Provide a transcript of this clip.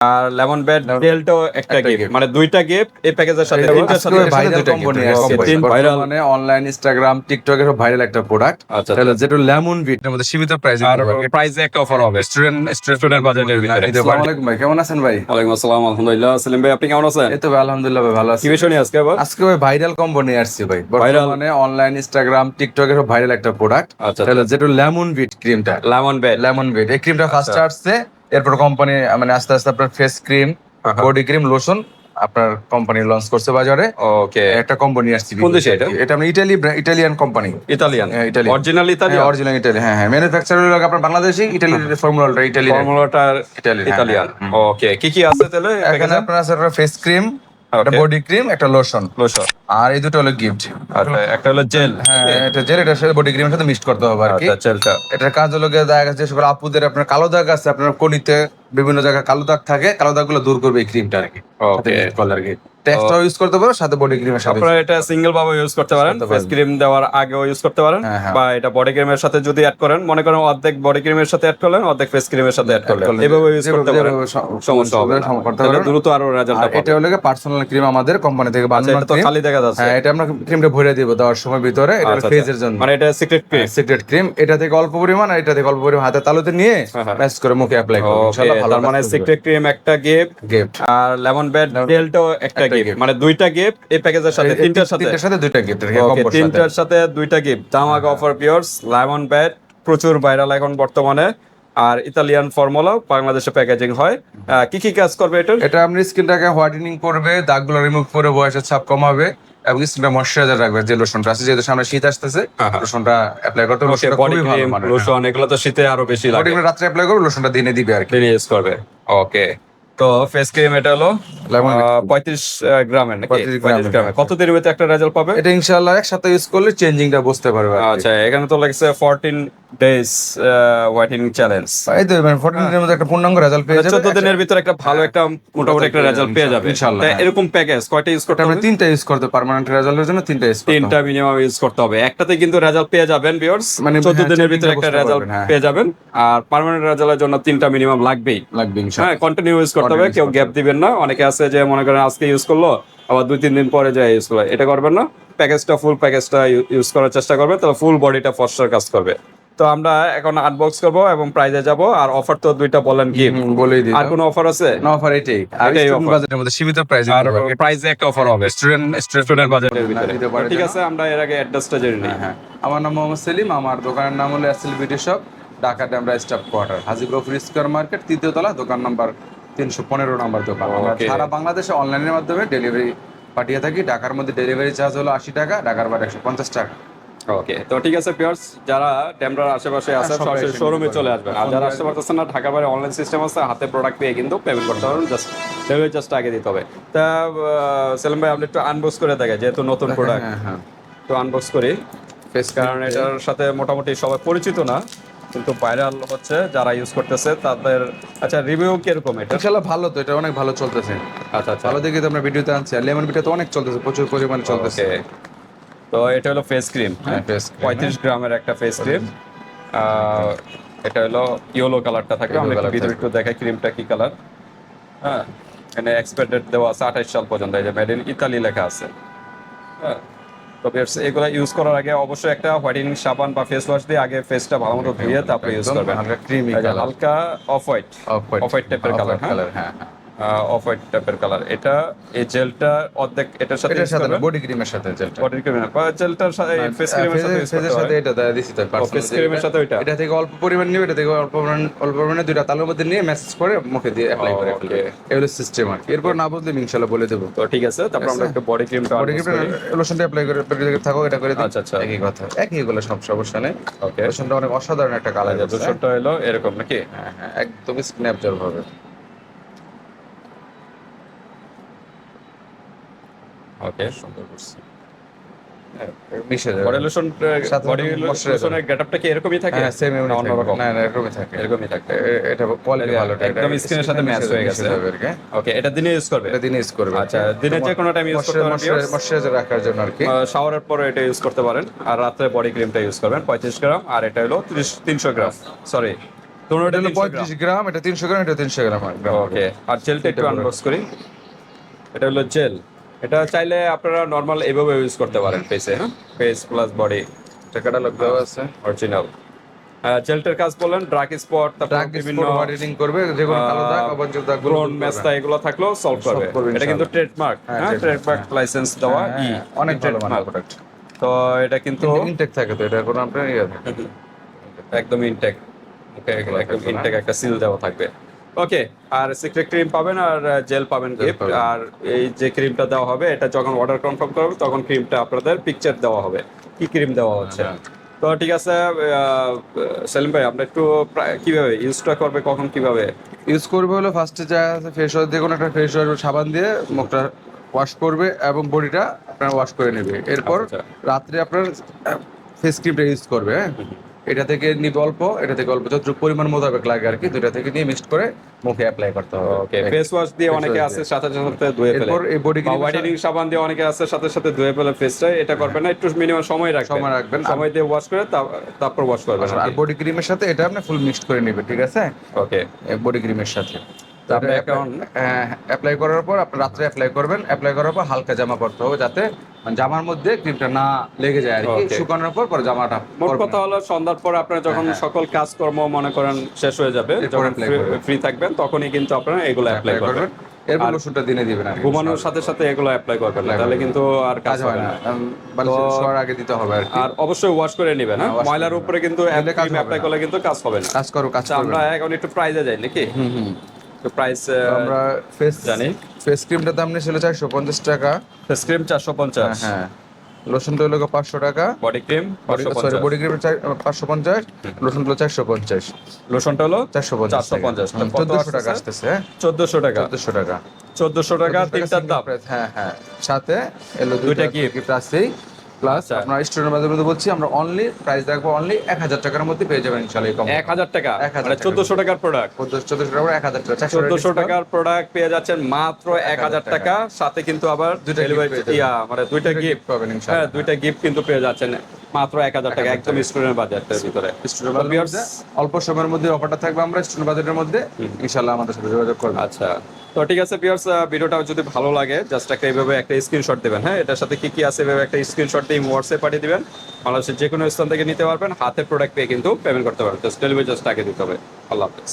আর lemon bed ডেলটো একটা gift মানে দুইটা গিফট এই প্যাকেজের সাথে তিনটার সাথে ভাইরাল কোম্পানি তিন ভাইরাল মানে অনলাইন ইনস্টাগ্রাম টিকটকের ভাইরাল একটা প্রোডাক্ট আচ্ছা তাহলে যেটা লেমন বিট এর মধ্যে সীমিত প্রাইসে আর প্রাইসে একটা অফার হবে। স্টুডেন্ট স্টুডেন্ট বাজেটের ভিতরে। আসসালামু আলাইকুম ভাই কেমন আছেন ভাই? ওয়ালাইকুম আসসালাম আলহামদুলিল্লাহ। সেলিম ভাই আপনি কেমন আছেন? এই তো ভাই আলহামদুলিল্লাহ ভাই ভালো আছি। কি বিষয় আজকে আবার? আজকে ভাই ভাইরাল আসছি ভাই? বর্তমানে অনলাইন ইনস্টাগ্রাম টিকটকের ভাইরাল একটা প্রোডাক্ট আচ্ছা তাহলে যেটা লেমন বিট ক্রিমটা লেমন বেড লেমন বিট এই ক্রিমটা ফার্স্ট আচ্ছা। আসছে এরপর কোম্পানি মানে আস্তে আস্তে আপনার face cream body cream lotion আপনার কোম্পানি লঞ্চ করছে বাজারে। ওকে একটা কোম্পানি আসছে কোন দেশে এটা? এটা আমরা Italy Italian company Italian Italy. Original Italian original Italy হ্যাঁ হ্যাঁ ম্যানুফ্যাকচারার হলো আপনার বাংলাদেশি ইটালির ফর্মুলাটা ইটালি ফর্মুলাটা ইতালিয়ান ওকে কি কি আছে তাহলে এখানে আপনার আছে ফেস ক্রিম একটা বডি ক্রিম একটা লোশন লোশন আর এই দুটো হলো গিফট আচ্ছা একটা হলো জেল হ্যাঁ এটা জেল এটা সাথে বডি ক্রিমের সাথে মিক্স করতে হবে আর কি। আচ্ছা জেলটা এটার কাজ হলো গিয়ে দেখা গেছে সকল আপুদের আপনার কালো দাগ আছে আপনার কলিতে বিভিন্ন জায়গায় কালো দাগ থাকে কালো দাগগুলো দূর করবে এই ক্রিমটা আর কি। কলার কি। টেক্সটাও ইউজ করতে পারো সাথে বডি ক্রিমের সাথে আপনারা এটা সিঙ্গেল ভাবে ইউজ করতে পারেন ফেস ক্রিম দেওয়ার আগেও ইউজ করতে পারেন হ্যাঁ, হ্যাঁ। বা এটা বডি ক্রিমের সাথে যদি অ্যাড করেন মনে করেন অর্ধেক বডি ক্রিমের সাথে অ্যাড করলেন অর্ধেক ফেস ক্রিমের সাথে অ্যাড করলেন। এভাবে ইউজ করতে পারেন। সমস্যা হবে তাহলে দ্রুত আরও রেজাল্ট আর এটা হলো পার্সোনাল ক্রিম আমাদের কোম্পানি থেকে আচ্ছা বানানো এটা তো খালি দেখা যাচ্ছে। হ্যাঁ এটা আমরা ক্রিমটা ভরে দিব দেওয়ার সময় ভিতরে। এটা আচ্ছা, ফেজের জন্য। মানে এটা সিক্রেট ক্রিম সিক্রেট ক্রিম এটা থেকে অল্প পরিমাণ আর এটা থেকে অল্প পরিমাণ হাতে তালুতে নিয়ে হ্যাঁ। করে মুখে অ্যাপ্লাই করব ইনশাআল্লাহ। তার মানে সিক্রেট ক্রিম একটা গিফট গিফট আর লেমন বেড ডেলটো একটা গিফট মানে দুইটা গিফট এই প্যাকেজের সাথে তিনটার সাথে। তিনটার সাথে দুইটা গিফট তিনটার সাথে দুইটা গিফট দামাক অফার পিওর্স লেমন ব্যাট প্রচুর ভাইরাল এখন বর্তমানে। আর ইতালিয়ান ফর্মুলা বাংলাদেশে প্যাকেজিং হয়। কি কি কাজ করবে এটা এটা আপনি স্কিনটাকে হোয়াইটেনিং করবে দাগগুলো রিমুভ করে বয়সের ছাপ কমাবে। এবং স্কিনটা ময়শ্চারাইজার রাখবে যে লোশনটা আছে যেহেতু সামনে শীত আসতেছে হ্যাঁ, হ্যাঁ। লোশনটা অ্যাপ্লাই করতে লোশন এগুলো তো শীতে আরও বেশি লাগে। রাত্রে অ্যাপ্লাই করবে লোশনটা দিনে দিবে আর কি। দিনে ইউজ করবে। ওকে তো ফেস ক্রিম এটা হলো পঁয়ত্রিশ গ্রামের নাকি? 35 পঁয়ত্রিশ গ্রামের কত দিনের ভিতরে একটা রেজাল্ট পাবে? এটা ইনশাআল্লাহ একসাথে ইউজ করলে চেঞ্জিংটা বুঝতে পারবে আচ্ছা এখানে তো লাগছে ফোরটিন ডেজ হোয়াইটিং চ্যালেঞ্জ এই তো মানে 14 দিনের মধ্যে একটা পূর্ণাঙ্গ রেজাল্ট পেয়ে যাবে। চোদ্দ দিনের ভিতরে একটা ভালো একটা মোটামুটি একটা রেজাল্ট পেয়ে যাবে। ইনশাআল্লাহ, হ্যাঁ। এরকম প্যাকেজ কয়টা ইউজ করতে হবে? তিনটা ইউজ করতে পার্মানেন্ট রেজাল্টের জন্য তিনটা ইউজ করতে তিনটা মিনিমাম ইউজ করতে হবে। একটাতে কিন্তু রেজাল্ট পেয়ে যাবেন ভিউয়ার্স মানে চোদ্দ হ্যাঁ, দিনের ভিতরে একটা রেজাল্ট হ্যাঁ। পেয়ে যাবেন। আর পার্মানেন্ট রেজাল্টের জন্য তিনটা মিনিমাম লাগবেই। লাগবে হ্যাঁ কন্টিনিউ ইউজ করতে হবে কেউ গ্যাপ দিবেন না। অনেকে আছে যে মনে করেন আজকে ইউজ করল আবার দুই তিন দিন পরে যায় ইউজ করল। এটা করবেন না। প্যাকেজটা ফুল প্যাকেজটা ইউজ করার চেষ্টা করবে তাহলে ফুল বডিটা ফর্সার কাজ করবে। তো আমরা এখন আনবক্স করব এবং প্রাইজে যাব। আর অফার তো দুইটা বলেন হুম, বলেই দিই আর কোনো অফার আছে? না অফার এটাই। আর স্টুডেন্ট বাজেটের মধ্যে সীমিত প্রাইসে আর প্রাইজে একটা অফার হবে। স্টুডেন্ট স্টুডেন্ট বাজেটের ভিতরে। ঠিক আছে আমরা এর আগে অ্যাড্রেসটা জেনে নিই। হ্যাঁ আমার নাম মোহাম্মদ সেলিম আমার দোকানের নাম হলো SL beauty shop Dhaka Demra staff quarter Hajiganj square market তৃতীয় তলা দোকান নাম্বার তিনশো পনেরো নাম্বার দোকান। সারা বাংলাদেশে অনলাইনের মাধ্যমে ডেলিভারি পাঠিয়ে থাকি। ঢাকার মধ্যে ডেলিভারি চার্জ হলো আশি টাকা ঢাকার বাইরে একশো পঞ্চাশ টাকা। ওকে তো ঠিক আছে পিয়ার্স যারা ড্যামরার আশেপাশে আছে সরাসরি শোরুমে চলে আসবেন। আর যারা আসতে পারতেছেন না ঢাকা বাইরে অনলাইন সিস্টেম আছে হাতে প্রোডাক্ট পেয়ে কিন্তু পেমেন্ট করতে পারবেন। জাস্ট ডেলিভারি চার্জটা আগে দিতে হবে। তা সেলিম ভাই আপনি একটু আনবক্স করে দেখে যেহেতু নতুন প্রোডাক্ট তো আনবক্স করি। ফেস কারণ এটার সাথে মোটামুটি সবাই পরিচিত না কিন্তু ভাইরাল হচ্ছে যারা ইউজ করতেছে তাদের আচ্ছা রিভিউ কীরকম এটা? ইনশাল্লাহ ভালো তো এটা অনেক ভালো চলতেছে। আচ্ছা আচ্ছা। ভালো দেখে তো আমরা ভিডিওতে আনছি আর লেমন বিটা তো অনেক চলতেছে প্রচুর পরিমাণে চলতেছে। তো এটা হলো ফেস ক্রিম হ্যাঁ cream, পঁয়ত্রিশ গ্রামের একটা ফেস ক্রিম এটা হলো ইয়েলো কালারটা থাকে আমরা ভিতরে একটু দেখাই ক্রিমটা কি কালার হ্যাঁ এখানে এক্সপেক্টেড দেওয়া আছে আঠাইশ সাল পর্যন্ত এই যে মেড ইন ইতালি লেখা আছে। হ্যাঁ তো এগুলো ইউজ করার আগে অবশ্যই একটা হোয়াইটেনিং সাবান বা ফেস ওয়াশ দিয়ে আগে ফেসটা ভালো মতো ধুয়ে তারপরে ইউজ করবেন। হালকা। হালকা অফ হোয়াইট অফ হোয়াইট টাইপের কালার হ্যাঁ? কালার হ্যাঁ হ্যাঁ। অফ হোয়াইট টাইপের কালার এটা এই জেলটা অর্ধেক এটার সাথে এটার সাথে বডি ক্রিমের সাথে যেটা বডি ক্রিম না জেলটার সাথে ফেস ক্রিমের সাথে করতে সাথে এটা দেয়া দিছি face cream এর সাথে? এটা থেকে অল্প পরিমাণ নিবে এটা থেকে অল্প পরিমাণ অল্প পরিমাণে দুইটা তালের মধ্যে নিয়ে মেসেজ করে মুখে দিয়ে অ্যাপ্লাই করে সিস্টেম আর এরপর না বুঝলে ইনশাআল্লাহ বলে দেবো। তো ঠিক আছে তারপর আমরা একটু বডি ক্রিমটা বডি ক্রিম লোশনটা অ্যাপ্লাই করে থাকো এটা করে দিই। আচ্ছা, আচ্ছা। একই কথা। একই এগুলো সব সমস্যা নেই। ওকে লোশনটা অনেক অসাধারণ একটা কালার আছে। দুশোটা হলো এরকম নাকি? হ্যাঁ হ্যাঁ একদমই স্ন্যাপজার হবে। ওকে সুন্দর করছি। মিশে যাবে। Body lotion body moisturizer। লোশনের গেটআপটা কি এরকমই থাকে? হ্যাঁ সেম না অন্যরকম না না এরকমই থাকে। এরকমই থাকে। এ- এটা কোয়ালিটি ভালো এটা- একদম স্কিনের সাথে ম্যাচ হয়ে গেছে। ওকে এটা দিনে ইউজ করবে? এটা দিনে ইউজ করবে। আচ্ছা যে কোনো টাইম ইউজ করতে পারেন ময়শ্চারাইজার রাখার জন্য আর কি। শাওয়ারের পরে এটা ইউজ করতে পারেন। আর রাত্রে বডি ক্রিমটা ইউজ করবেন। পঁয়ত্রিশ গ্রাম। আর এটা হলো তিনশো গ্রাম। সরি এটা হলো পঁয়ত্রিশ গ্রাম। এটা তিনশো গ্রাম এটা তিনশো গ্রাম গ্রাম ওকে আর জেলটা একটু আনবক্স করি। এটা হলো জেল এটা চাইলে আপনারা নর্মাল এভাবে ইউজ করতে পারেন ফেসে হ্যাঁ? ফেস প্লাস বডি টাকাটা লোক দেওয়া আছে। অরিজিনাল জেলটার কাজ বললেন ড্রাগ স্পট তারপর বিভিন্ন হোয়াইটেনিং করবে যে কোনো কালো দাগ অবাঞ্ছিত দাগ ব্রন মেস্তা এগুলো থাকলেও সলভ করবে। এটা কিন্তু ট্রেডমার্ক হ্যাঁ, হ্যাঁ? ট্রেডমার্ক লাইসেন্স দেওয়া ই হ্যাঁ, অনেক ভালো মানের প্রোডাক্ট তো এটা কিন্তু ইনটেক থাকে তো এটা কোনো আপনার ইয়ে থাকে একদম ইনটেক ওকে একদম ইনটেক একটা সিল দেওয়া থাকবে। ওকে আর সিক্রেট ক্রিম পাবেন আর জেল পাবেন গিফট আর এই যে ক্রিমটা দেওয়া হবে এটা যখন অর্ডার কনফার্ম করবে তখন ক্রিমটা আপনাদের পিকচার দেওয়া হবে। কি ক্রিম দেওয়া হচ্ছে? হ্যাঁ। তো ঠিক আছে সেলিম ভাই আমরা একটু কীভাবে ইউজটা করবে কখন কীভাবে? ইউজ করবে হলো ফার্স্টে যা আছে ফেস ওয়াশ দিয়ে কোনো একটা ফেস ওয়াশ সাবান দিয়ে মুখটা ওয়াশ করবে এবং বডিটা আপনার ওয়াশ করে নেবে। এরপর আচ্ছা। রাত্রে আপনার ফেস ক্রিমটা ইউজ করবে হ্যাঁ? এটা থেকে নিবে অল্প এটা থেকে অল্প। যতটুকু পরিমাণ মোতাবেক লাগে আর কি দুইটা থেকে নিয়ে মিক্সড করে মুখে অ্যাপ্লাই করতে হবে। ওকে ফেস ওয়াশ দিয়ে অনেকে আছে সাথে সাথে ধুয়ে ফেলে। এরপর এই বডি হোয়াইটেনিং সাবান দিয়ে অনেকে আছে সাথে সাথে ধুয়ে ফেলে ফেসটা এটা করবেন না একটু মিনিমাম সময় রাখবেন। সময় রাখবেন। সময় দিয়ে ওয়াশ করে তারপর ওয়াশ করবেন আর বডি ক্রিমের সাথে এটা আপনি ফুল মিক্সড করে নেবেন ঠিক আছে? ওকে বডি ক্রিমের সাথে। তো আপনি এখন- অ্যাপ্লাই করার পর আপনি রাত্রে অ্যাপ্লাই করবেন। অ্যাপ্লাই করার পর হালকা জামা পরতে হবে যাতে মানে জামার মধ্যে ক্রিমটা না লেগে যায় আর কি। শুকানোর পর পরে জামাটা মোট কথা হলো সন্ধ্যার পর আপনার যখন সকল কাজকর্ম মনে করেন শেষ হয়ে যাবে যখন ফ্রি থাকবেন তখনই কিন্তু আপনারা এগুলো অ্যাপ্লাই করবেন। এরপর লোশনটা দিনে দিবেন আর ঘুমানোর সাথে সাথে এগুলো অ্যাপ্লাই করবেন তাহলে কিন্তু আর কাজ হয় না। না। শোয়ার আগে দিতে হবে আর আর অবশ্যই ওয়াশ করে নেবেন হ্যাঁ? হ্যাঁ, ময়লার উপরে কিন্তু অ্যাপ্লাই করলে কিন্তু কাজ হবে না। কাজ করো কাজ আচ্ছা আমরা এখন একটু প্রাইজে যাই নাকি? হুম হুম। তো প্রাইস আমরা ফেস জানি। ফেস ক্রিমটার দাম নিয়েছিল চারশো পঞ্চাশ টাকা। স্ক্রিম চারশো পঞ্চাশ। হ্যাঁ লোশনটা হলো পাঁচশো টাকা। Body cream sorry body cream পাঁচশো পঞ্চাশ লোশন হলো চারশো পঞ্চাশ। লোশনটা হলো চারশো পঞ্চাশ 450 হুম, চোদ্দশো টাকা আসতেছে? হ্যাঁ। চোদ্দশো টাকা। চোদ্দশো টাকা। চোদ্দশো টাকা 1400 তিনটার single দাম। হ্যাঁ হ্যাঁ। সাথে এলো দুইটা। গিফট আছেই। প্লাস আচ্ছা। আপনার স্টুডেন্ট মাধ্যমে মধ্যে বলছি আমরা অনলি প্রাইস রাখব অনলি এক হাজার টাকার মধ্যে পেয়ে যাবেন ইনশাল্লাহ কম এক হাজার টাকা? 1000 মানে টাকা। চোদ্দশো টাকার প্রোডাক্ট চোদ্দশো টাকা এক হাজার টাকা চোদ্দশো টাকার প্রোডাক্ট পেয়ে যাচ্ছেন মাত্র এক হাজার টাকা। সাথে কিন্তু আবার দুইটা ডেলিভারি ইয়া মানে দুইটা গিফট পাবেন ইনশাআল্লাহ। হ্যাঁ দুইটা গিফট কিন্তু পেয়ে যাচ্ছেন। মাত্র এক হাজার টাকা 1000 একদম স্টুডেন্ট বাজারের ভিতরে। অল্প সময়ের মধ্যে অফারটা থাকবে আমরা স্টুডেন্ট বাজারের মধ্যে। ইনশাল্লাহ আমাদের সাথে যোগাযোগ করবেন। আচ্ছা। তো ঠিক আছে পিয়ার্স ভিডিওটা যদি ভালো লাগে জাস্ট একটা এইভাবে একটা স্ক্রিনশট দেবেন হ্যাঁ? এটার সাথে কি কি আছে এভাবে একটা স্ক্রিনশট দিয়ে হোয়াটসঅ্যাপ পাঠিয়ে দিবেন। বাংলাদেশের যে কোনো স্থান থেকে নিতে পারবেন হাতে প্রোডাক্ট পেয়ে কিন্তু পেমেন্ট করতে পারবেন। জাস্ট ডেলিভারি জাস্ট আগে দিতে হবে। আল্লাহ হাফেজ।